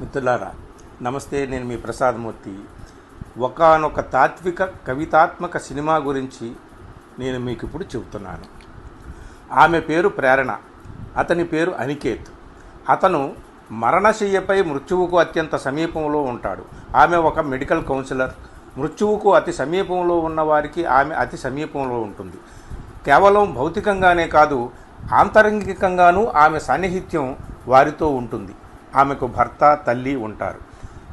మిత్రులారా నమస్తే నేను మీ ప్రసాదమూర్తి. ఒకానొక తాత్విక కవితాత్మక సినిమా గురించి నేను మీకు ఇప్పుడు చెబుతున్నాను. ఆమె పేరు ప్రేరణ అతని పేరు అనికేత్. అతను మరణశయ్యపై మృత్యువుకు అత్యంత సమీపంలో ఉంటాడు. ఆమె ఒక మెడికల్ కౌన్సిలర్. మృత్యువుకు అతి సమీపంలో ఉన్న వారికి ఆమె అతి సమీపంలో ఉంటుంది. కేవలం భౌతికంగానే కాదు ఆంతరంగికంగానూ ఆమె సాన్నిహిత్యం వారితో ఉంటుంది. ఆమెకు భర్త తల్లి ఉంటారు.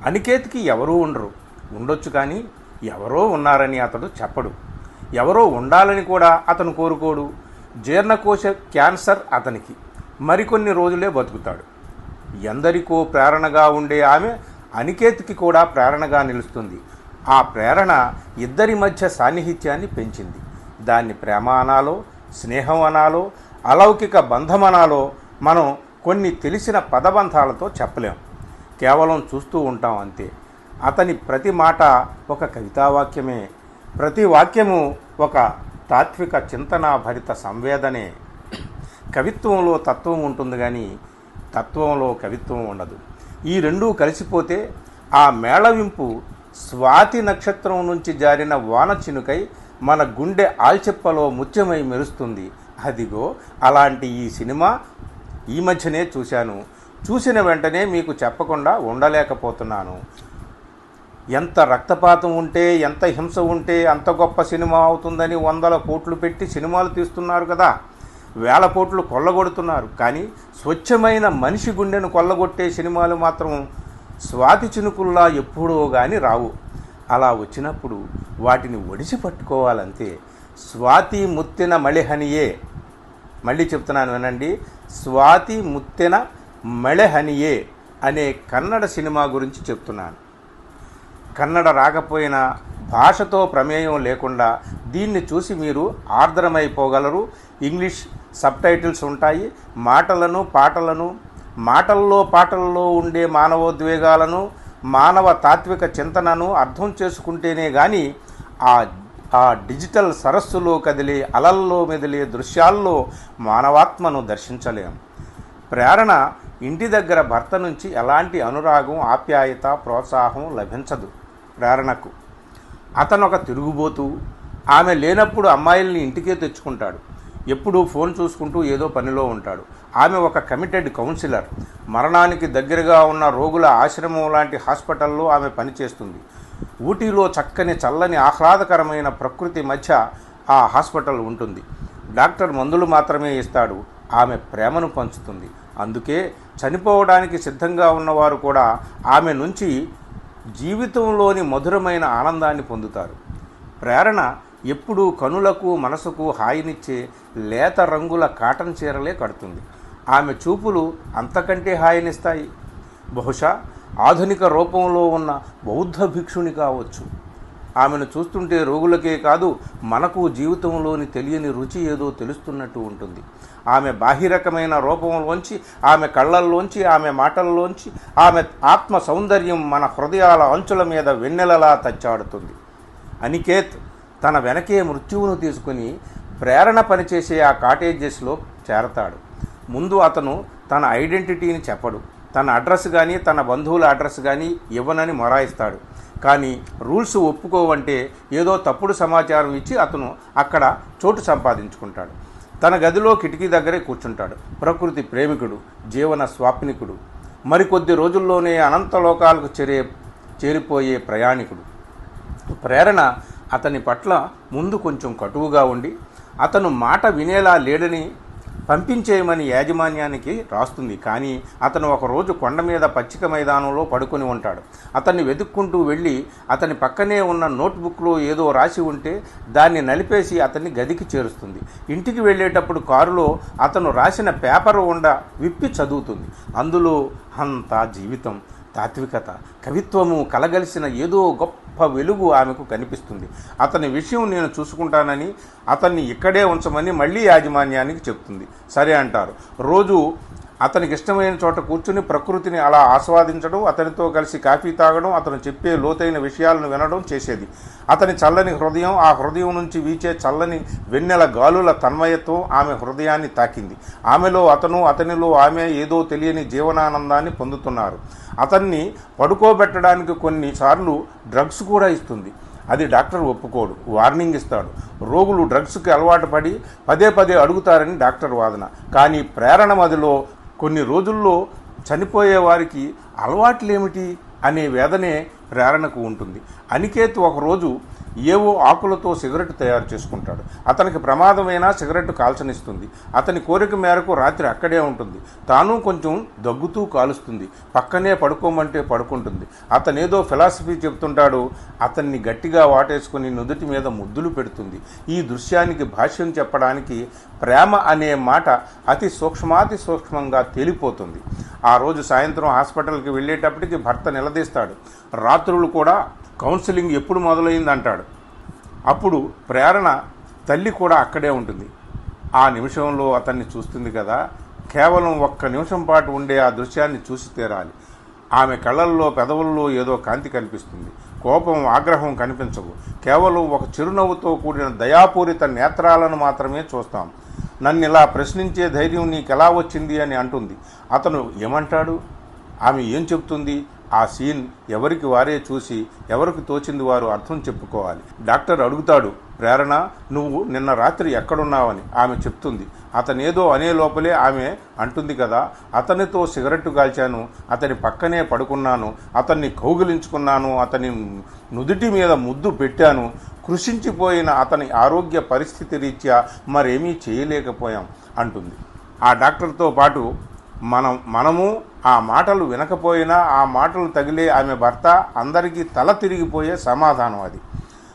అనికేత్కి ఎవరూ ఉండరు. ఉండొచ్చు కానీ ఎవరో ఉన్నారని అతడు చెప్పడు. ఎవరో ఉండాలని కూడా అతను కోరుకోడు. జీర్ణకోశ క్యాన్సర్ అతనికి. మరికొన్ని రోజులే బతుకుతాడు. ఎందరికో ప్రేరణగా ఉండే ఆమె అనికేత్కి కూడా ప్రేరణగా నిలుస్తుంది. ఆ ప్రేరణ ఇద్దరి మధ్య సాన్నిహిత్యాన్ని పెంచింది. దాన్ని ప్రేమ అనాలో స్నేహం అనాలో అలౌకిక బంధం అనాలో మనం కొన్ని తెలిసిన పదబంధాలతో చెప్పలేం. కేవలం చూస్తూ ఉంటాం అంతే. అతని ప్రతి మాట ఒక కవితావాక్యమే. ప్రతి వాక్యము ఒక తాత్విక చింతనాభరిత సంవేదనే. కవిత్వంలో తత్వం ఉంటుంది కానీ తత్వంలో కవిత్వం ఉండదు. ఈ రెండూ కలిసిపోతే ఆ మేళవింపు స్వాతి నక్షత్రం నుంచి జారిన వాన చినుకై మన గుండె ఆల్చెప్పలో ముత్యమై మెరుస్తుంది. అదిగో అలాంటి ఈ సినిమా ఈ మధ్యనే చూశాను. చూసిన వెంటనే మీకు చెప్పకుండా ఉండలేకపోతున్నాను. ఎంత రక్తపాతం ఉంటే ఎంత హింస ఉంటే అంత గొప్ప సినిమా అవుతుందని వందల కోట్లు పెట్టి సినిమాలు తీస్తున్నారు కదా. వేల కోట్లు కొల్లగొడుతున్నారు. కానీ స్వచ్ఛమైన మనిషి గుండెను కొల్లగొట్టే సినిమాలు మాత్రం స్వాతి చినుకుల్లా ఎప్పుడో కానీ రావు. అలా వచ్చినప్పుడు వాటిని ఒడిసి పట్టుకోవాలంతే. స్వాతి ముత్తిన మళిహనియే మళ్ళీ చెప్తున్నాను వినండి. స్వాతి ముత్తెన మళెహనియే అనే కన్నడ సినిమా గురించి చెప్తున్నాను. కన్నడ రాకపోయినా భాషతో ప్రమేయం లేకుండా దీన్ని చూసి మీరు ఆర్ద్రమైపోగలరు. ఇంగ్లీష్ సబ్ టైటిల్స్ ఉంటాయి. మాటలను పాటలను మాటల్లో పాటల్లో ఉండే మానవోద్వేగాలను మానవ తాత్విక చింతనను అర్థం చేసుకుంటేనే కానీ ఆ ఆ డిజిటల్ సరస్సులో కదిలే అలల్లో మెదిలే దృశ్యాల్లో మానవాత్మను దర్శించలేం. ప్రేరణ ఇంటి దగ్గర భర్త నుంచి ఎలాంటి అనురాగం ఆప్యాయత ప్రోత్సాహం లభించదు ప్రేరణకు. అతను ఒక తిరుగుబోతూ ఆమె లేనప్పుడు అమ్మాయిల్ని ఇంటికే తెచ్చుకుంటాడు. ఎప్పుడూ ఫోన్ చూసుకుంటూ ఏదో పనిలో ఉంటాడు. ఆమె ఒక కమిటెడ్ కౌన్సిలర్. మరణానికి దగ్గరగా ఉన్న రోగుల ఆశ్రమం లాంటి హాస్పిటల్లో ఆమె పనిచేస్తుంది. ఊటీలో చక్కని చల్లని ఆహ్లాదకరమైన ప్రకృతి మధ్య ఆ హాస్పిటల్ ఉంటుంది. డాక్టర్ మందులు మాత్రమే ఇస్తాడు. ఆమె ప్రేమను పంచుతుంది. అందుకే చనిపోవడానికి సిద్ధంగా ఉన్నవారు కూడా ఆమె నుంచి జీవితంలోని మధురమైన ఆనందాన్ని పొందుతారు. ప్రేరణ ఎప్పుడూ కనులకు మనసుకు హాయినిచ్చే లేత రంగుల కాటన్ చీరలే కడుతుంది. ఆమె చూపులు అంతకంటే హాయినిస్తాయి. బహుశా ఆధునిక రూపంలో ఉన్న బౌద్ధ భిక్షుని కావచ్చు. ఆమెను చూస్తుంటే రోగులకే కాదు మనకు జీవితంలోని తెలియని రుచి ఏదో తెలుస్తున్నట్టు ఉంటుంది. ఆమె బాహిరకమైన రూపంలోంచి ఆమె కళ్ళల్లోంచి ఆమె మాటల్లోంచి ఆమె ఆత్మ సౌందర్యం మన హృదయాల అంచుల మీద వెన్నెలలా తచ్చాడుతుంది. అనికేత్ తన వెనకే మృత్యువును తీసుకుని ప్రేరణ పనిచేసే ఆ కాటేజెస్లో చేరతాడు. ముందు అతను తన ఐడెంటిటీని చెప్పడు. తన అడ్రస్ కానీ తన బంధువుల అడ్రస్ కానీ ఇవ్వనని మొరాయిస్తాడు. కానీ రూల్స్ ఒప్పుకోవంటే ఏదో తప్పుడు సమాచారం ఇచ్చి అతను అక్కడ చోటు సంపాదించుకుంటాడు. తన గదిలో కిటికీ దగ్గరే కూర్చుంటాడు. ప్రకృతి ప్రేమికుడు జీవన స్వాప్నికుడు మరికొద్ది రోజుల్లోనే అనంత లోకాలకు చేరే చేరిపోయే ప్రయాణికుడు. ప్రేరణ అతని పట్ల ముందు కొంచెం కటువుగా ఉండి అతను మాట వినేలా లేడని పంపించేయమని యాజమాన్యానికి రాస్తుంది. కానీ అతను ఒకరోజు కొండ మీద పచ్చిక మైదానంలో పడుకొని ఉంటాడు. అతన్ని వెతుక్కుంటూ వెళ్ళి అతని పక్కనే ఉన్న నోట్బుక్లో ఏదో రాసి ఉంటే దాన్ని నలిపేసి అతన్ని గదికి చేరుస్తుంది. ఇంటికి వెళ్ళేటప్పుడు కారులో అతను రాసిన పేపర్ ఉండ విప్పి చదువుతుంది. అందులో అంతా జీవితం తాత్వికత కవిత్వము కలగలిసిన ఏదో గొప్ప వెలుగు ఆమెకు కనిపిస్తుంది. అతని విషయం నేను చూసుకుంటానని అతన్ని ఇక్కడే ఉంచమని మళ్ళీ యాజమాన్యానికి చెప్తుంది. సరే అంటారు. రోజు అతనికి ఇష్టమైన చోట కూర్చుని ప్రకృతిని అలా ఆస్వాదించడం అతనితో కలిసి కాఫీ తాగడం అతను చెప్పే లోతైన విషయాలను వినడం చేసేది. అతని చల్లని హృదయం ఆ హృదయం నుంచి వీచే చల్లని వెన్నెల గాలుల తన్మయత్వం ఆమె హృదయాన్ని తాకింది. ఆమెలో అతను అతనిలో ఆమె ఏదో తెలియని జీవనానందాన్ని పొందుతున్నారు. అతన్ని పడుకోబెట్టడానికి కొన్నిసార్లు డ్రగ్స్ కూడా ఇస్తుంది. అది డాక్టర్ ఒప్పుకోడు వార్నింగ్ ఇస్తాడు. రోగులు డ్రగ్స్కి అలవాటు పడి పదే పదే అడుగుతారని డాక్టర్ వాదన. కానీ ప్రేరణ మదిలో కొన్ని రోజుల్లో చనిపోయే వారికి అలవాట్లేమిటి అనే వేదనే ప్రేరణకు ఉంటుంది. అనికేత్ ఒకరోజు ఏవో ఆకులతో సిగరెట్ తయారు చేసుకుంటాడు. అతనికి ప్రమాదమైన సిగరెట్ కాల్చనిస్తుంది. అతని కోరిక మేరకు రాత్రి అక్కడే ఉంటుంది. తాను కొంచెం దగ్గుతూ కాలుస్తుంది. పక్కనే పడుకోమంటే పడుకుంటుంది. అతనేదో ఫిలాసఫీ చెప్తుంటాడు అతన్ని గట్టిగా వాటేసుకుని నుదుటి మీద ముద్దులు పెడుతుంది. ఈ దృశ్యానికి భాష్యం చెప్పడానికి ప్రేమ అనే మాట అతి సూక్ష్మాతి సూక్ష్మంగా తేలిపోతుంది. ఆ రోజు సాయంత్రం హాస్పిటల్కి వెళ్ళేటప్పటికి భర్త నిలదీస్తాడు. రాత్రులు కూడా కౌన్సిలింగ్ ఎప్పుడు మొదలైంది అంటాడు అప్పుడు ప్రేరణ తల్లి కూడా అక్కడే ఉంటుంది. ఆ నిమిషంలో అతన్ని చూస్తుంది కదా కేవలం ఒక్క నిమిషం పాటు ఉండే ఆ దృశ్యాన్ని చూసి తీరాలి. ఆమె కళ్ళల్లో పెదవుల్లో ఏదో కాంతి కనిపిస్తుంది. కోపం ఆగ్రహం కనిపించవు. కేవలం ఒక చిరునవ్వుతో కూడిన దయాపూరిత నేత్రాలను మాత్రమే చూస్తాం. నన్ను ఇలా ప్రశ్నించే ధైర్యం నీకు ఎలా వచ్చింది అని అంటుంది. అతను ఏమంటాడు? ఆమె ఏం చెప్తుంది ఆ సీన్ ఎవరికి వారే చూసి ఎవరికి తోచింది వారు అర్థం చెప్పుకోవాలి. డాక్టర్ అడుగుతాడు ప్రేరణ నువ్వు నిన్న రాత్రి ఎక్కడున్నావని ఆమె చెప్తుంది. అతనేదో అనే లోపలే ఆమె అంటుంది కదా అతనితో సిగరెట్టు కాల్చాను అతని పక్కనే పడుకున్నాను అతన్ని కౌగిలించుకున్నాను అతని నుదుటి మీద ముద్దు పెట్టాను కృషించిపోయిన అతని ఆరోగ్య పరిస్థితి రీత్యా మరేమీ చేయలేకపోయాం అంటుంది. ఆ డాక్టర్తో పాటు మనం మనము ఆ మాటలు వినకపోయినా ఆ మాటలు తగిలే ఆమె భర్త అందరికీ తల తిరిగిపోయే సమాధానం అది.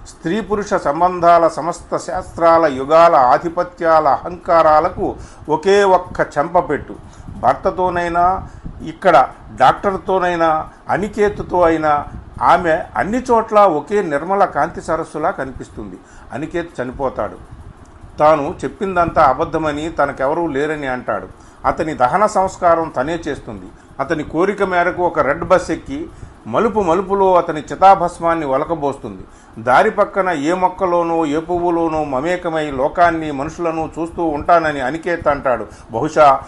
స్త్రీ పురుష సంబంధాల సమస్త శాస్త్రాల యుగాల ఆధిపత్యాల అహంకారాలకు ఒకే ఒక్క చెంపపెట్టు భర్తతోనైనా ఇక్కడ డాక్టర్తోనైనా అనికేతుతో అయినా ఆమె అన్ని చోట్ల ఒకే నిర్మల కాంతి సరస్సులా కనిపిస్తుంది. అనికేత్ చనిపోతాడు. తాను చెప్పిందంతా అబద్ధమని తనకెవరూ లేరని అంటాడు. అతని దహన సంస్కారం తనే చేస్తుంది. అతని కోరిక మేరకు ఒక రెడ్ బస్ ఎక్కి మలుపు మలుపులో అతని చితాభస్మాన్ని వలకబోస్తుంది. దారి పక్కన ఏ మొక్కలోనో ఏ పువ్వులోనో మమేకమై లోకాన్ని మనుషులను చూస్తూ ఉంటానని అనికేత్ అంటాడు. బహుశా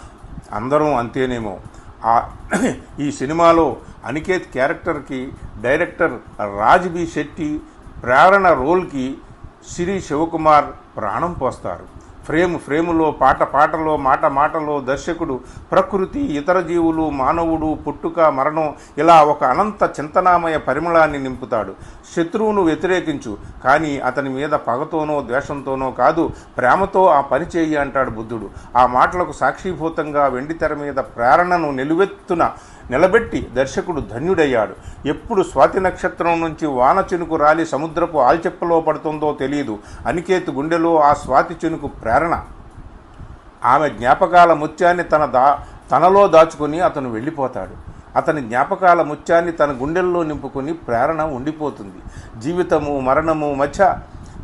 అందరం అంతేనేమో. ఆ ఈ సినిమాలో అనికేత్ క్యారెక్టర్కి డైరెక్టర్ రాజ్ బి శెట్టి ప్రేరణ రోల్కి సిరి శివకుమార్ ప్రాణం పోస్తారు. ఫ్రేమ్ ఫ్రేములో పాట పాటలో మాట మాటలో దర్శకుడు ప్రకృతి ఇతర జీవులు మానవుడు పుట్టుక మరణం ఇలా ఒక అనంత చింతనామయ పరిమళాన్ని నింపుతాడు. శత్రువును వ్యతిరేకించు కానీ అతని మీద పగతోనో ద్వేషంతోనో కాదు ప్రేమతో ఆ పని చేయి అంటాడు బుద్ధుడు. ఆ మాటలకు సాక్షిభూతంగా వెండితెర మీద ప్రేరణను నిలువెత్తున నిలబెట్టి దర్శకుడు ధన్యుడయ్యాడు. ఎప్పుడు స్వాతి నక్షత్రం నుంచి వాన చినుకు రాలి సముద్రపు ఆల్చెప్పలో పడుతుందో తెలియదు అనికేతు గుండెలో ఆ స్వాతి చినుకు ప్రేరణ. ఆమె జ్ఞాపకాల ముత్యాన్ని తన దా తనలో దాచుకొని అతను వెళ్ళిపోతాడు. అతని జ్ఞాపకాల ముత్యాన్ని తన గుండెల్లో నింపుకొని ప్రేరణ ఉండిపోతుంది. జీవితము మరణము మధ్య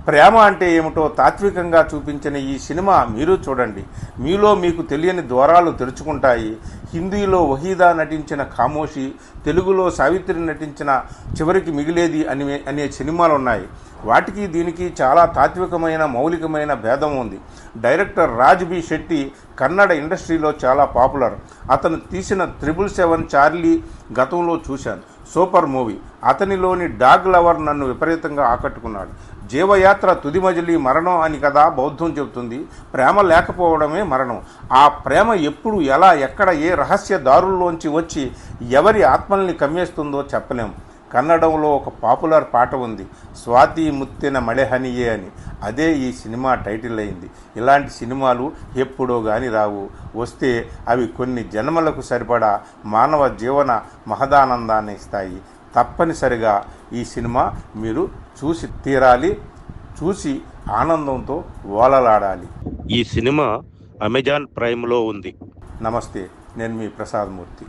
ప్రేమ అంటే ఏమిటో తాత్వికంగా చూపించిన ఈ సినిమా మీరు చూడండి. మీలో మీకు తెలియని ద్వారాలు తెరుచుకుంటాయి. హిందీలో వహీదా నటించిన ఖామోషి తెలుగులో సావిత్రి నటించిన చివరికి మిగిలేది అని అనే సినిమాలు ఉన్నాయి వాటికి దీనికి చాలా తాత్వికమైన మౌలికమైన భేదం ఉంది. డైరెక్టర్ రాజ్ బి శెట్టి కన్నడ ఇండస్ట్రీలో చాలా పాపులర్. అతను తీసిన త్రిబుల్ సెవెన్ చార్లీ గతంలో చూశాను. Super movie. అతనిలోని డాగ్ లవర్ నన్ను విపరీతంగా ఆకట్టుకున్నాడు. జీవయాత్ర తుది మరణం అని కదా బౌద్ధం చెబుతుంది. ప్రేమ లేకపోవడమే మరణం. ఆ ప్రేమ ఎప్పుడు ఎలా ఎక్కడ ఏ రహస్య దారుల్లోంచి వచ్చి ఎవరి ఆత్మల్ని కమ్మేస్తుందో చెప్పలేం. కన్నడంలో ఒక పాపులర్ పాట ఉంది. స్వాతి ముత్తిన మళెహనియే అని. అదే ఈ సినిమా టైటిల్ అయింది. ఇలాంటి సినిమాలు ఎప్పుడో కానీ రావు. వస్తే అవి కొన్ని జన్మలకు సరిపడా మానవ జీవన మహదానందాన్ని ఇస్తాయి. తప్పనిసరిగా ఈ సినిమా మీరు చూసి తీరాలి చూసి ఆనందంతో ఓలలాడాలి. ఈ సినిమా అమెజాన్ ప్రైమ్లో ఉంది. నమస్తే నేను మీ ప్రసాద్ మూర్తి.